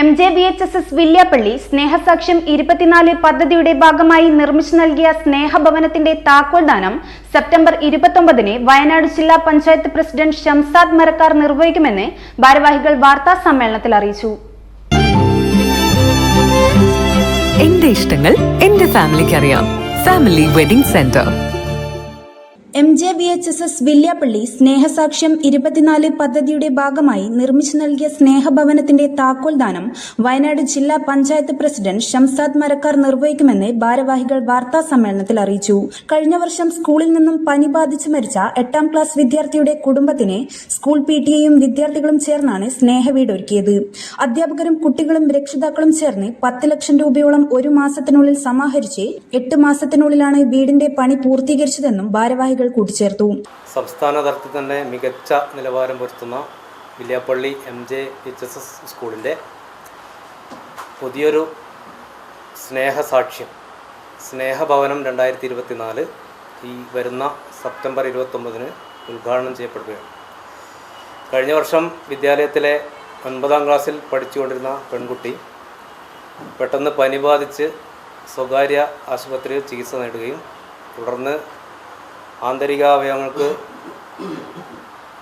M J B H S S Villiappally Snehasakshyam ഇരുപത്തിനാല് പദ്ധതിയുടെ ഭാഗമായി നിർമ്മിച്ചു നൽകിയ സ്നേഹഭവനത്തിന്റെ താക്കോൽ ദാനം സെപ്റ്റംബർ ഇരുപത്തൊമ്പതിന് വയനാട് ജില്ലാ പഞ്ചായത്ത് പ്രസിഡന്റ് ഷംസാദ് മരക്കാർ നിർവഹിക്കുമെന്ന് ഭാരവാഹികൾ വാർത്താ സമ്മേളനത്തിൽ അറിയിച്ചു. എന്റെ ഇഷ്ടങ്ങൾ എന്റെ ഫാമിലിക്ക് അറിയാം family wedding centre M J B H S S Villiappally Snehasakshyam ഇരുപത്തിനാല് പദ്ധതിയുടെ ഭാഗമായി നിർമ്മിച്ചു നൽകിയ സ്നേഹഭവനത്തിന്റെ താക്കോൽ ദാനം വയനാട് ജില്ലാ പഞ്ചായത്ത് പ്രസിഡന്റ് ഷംസാദ് മരക്കാർ നിർവഹിക്കുമെന്ന് ഭാരവാഹികൾ വാർത്താ സമ്മേളനത്തിൽ അറിയിച്ചു. കഴിഞ്ഞ വർഷം സ്കൂളിൽ നിന്നും പനി ബാധിച്ച് മരിച്ച എട്ടാം ക്ലാസ് വിദ്യാർത്ഥിയുടെ കുടുംബത്തിന് സ്കൂൾ പി ടി എയും വിദ്യാർത്ഥികളും ചേർന്നാണ് സ്നേഹവീട് ഒരുക്കിയത് അധ്യാപകരും കുട്ടികളും രക്ഷിതാക്കളും ചേർന്ന് പത്ത് ലക്ഷം രൂപയോളം ഒരു മാസത്തിനുള്ളിൽ സമാഹരിച്ച് എട്ട് മാസത്തിനുള്ളിലാണ് വീടിന്റെ പണി പൂർത്തീകരിച്ചതെന്നും ഭാരവാഹികൾ കൂട്ടിച്ചേർത്തു. സംസ്ഥാന തലത്തിൽ തന്നെ മികച്ച നിലവാരം പുലർത്തുന്ന Villiappally M J H S S സ്കൂളിന്റെ പുതിയൊരു സ്നേഹസാക്ഷ്യം. സ്നേഹഭവനം രണ്ടായിരത്തി ഇരുപത്തി നാല് ഈ വരുന്ന സെപ്റ്റംബർ ഇരുപത്തൊമ്പതിന് ഉദ്ഘാടനം ചെയ്യപ്പെടുകയാണ്. കഴിഞ്ഞ വർഷം വിദ്യാലയത്തിലെ ഒൻപതാം ക്ലാസ്സിൽ പഠിച്ചുകൊണ്ടിരുന്ന പെൺകുട്ടി പെട്ടെന്ന് പനി ബാധിച്ച് സ്വകാര്യ ആശുപത്രിയിൽ ചികിത്സ നേടുകയും തുടർന്ന് ആന്തരിക അവയവങ്ങൾക്ക്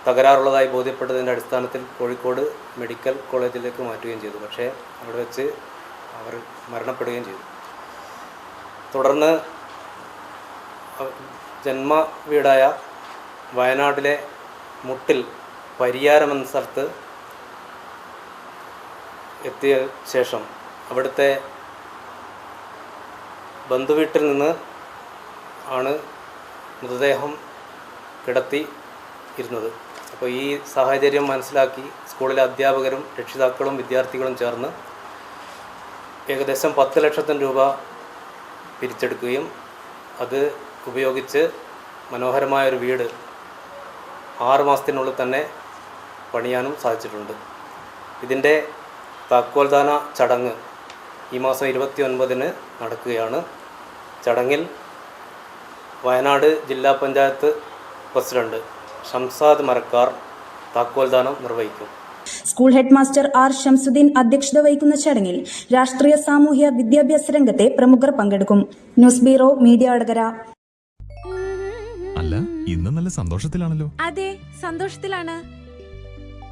തകരാറുള്ളതായി ബോധ്യപ്പെട്ടതിന്റെ അടിസ്ഥാനത്തിൽ കോഴിക്കോട് മെഡിക്കൽ കോളേജിലേക്ക് മാറ്റുകയും ചെയ്തു. പക്ഷേ അവിടെ വെച്ച് അവർ മരണപ്പെടുകയും ചെയ്തു. തുടർന്ന് ജന്മ വീടായ വയനാട്ടിലെ മുട്ടിൽ പരിയാരം എന്ന സ്ഥലത്ത് എത്തിയ ശേഷം അവിടുത്തെ ബന്ധുവീട്ടിൽ നിന്ന് ആണ് മൃതദേഹം കിടത്തി ഇരുന്നത്. അപ്പോൾ ഈ സാഹചര്യം മനസ്സിലാക്കി സ്കൂളിലെ അധ്യാപകരും രക്ഷിതാക്കളും വിദ്യാർത്ഥികളും ചേർന്ന് ഏകദേശം പത്ത് ലക്ഷത്തിന് രൂപ പിരിച്ചെടുക്കുകയും അത് ഉപയോഗിച്ച് മനോഹരമായൊരു വീട് ആറ് മാസത്തിനുള്ളിൽ തന്നെ പണിയാനും സാധിച്ചിട്ടുണ്ട്. ഇതിന്റെ താക്കോൽദാന ചടങ്ങ് ഈ മാസം ഇരുപത്തി ഒൻപതിന് നടക്കുകയാണ്. ചടങ്ങിൽ വയനാട് ജില്ലാ പഞ്ചായത്ത് പ്രസിഡന്റ് ഷംസാദ് മരക്കാർ താക്കോൽദാനം നിർവഹിക്കും. School head master R Shamsuddin അധ്യക്ഷത വഹിക്കുന്ന ചടങ്ങിൽ രാഷ്ട്രീയ സാമൂഹ്യ വിദ്യാഭ്യാസ രംഗത്തെ പ്രമുഖർ പങ്കെടുക്കും. ന്യൂസ് ബ്യൂറോ മീഡിയ അടകര അല്ല ഇന്ന് നല്ല സന്തോഷത്തിലാണല്ലോ. അതെ സന്തോഷത്തിലാണ്.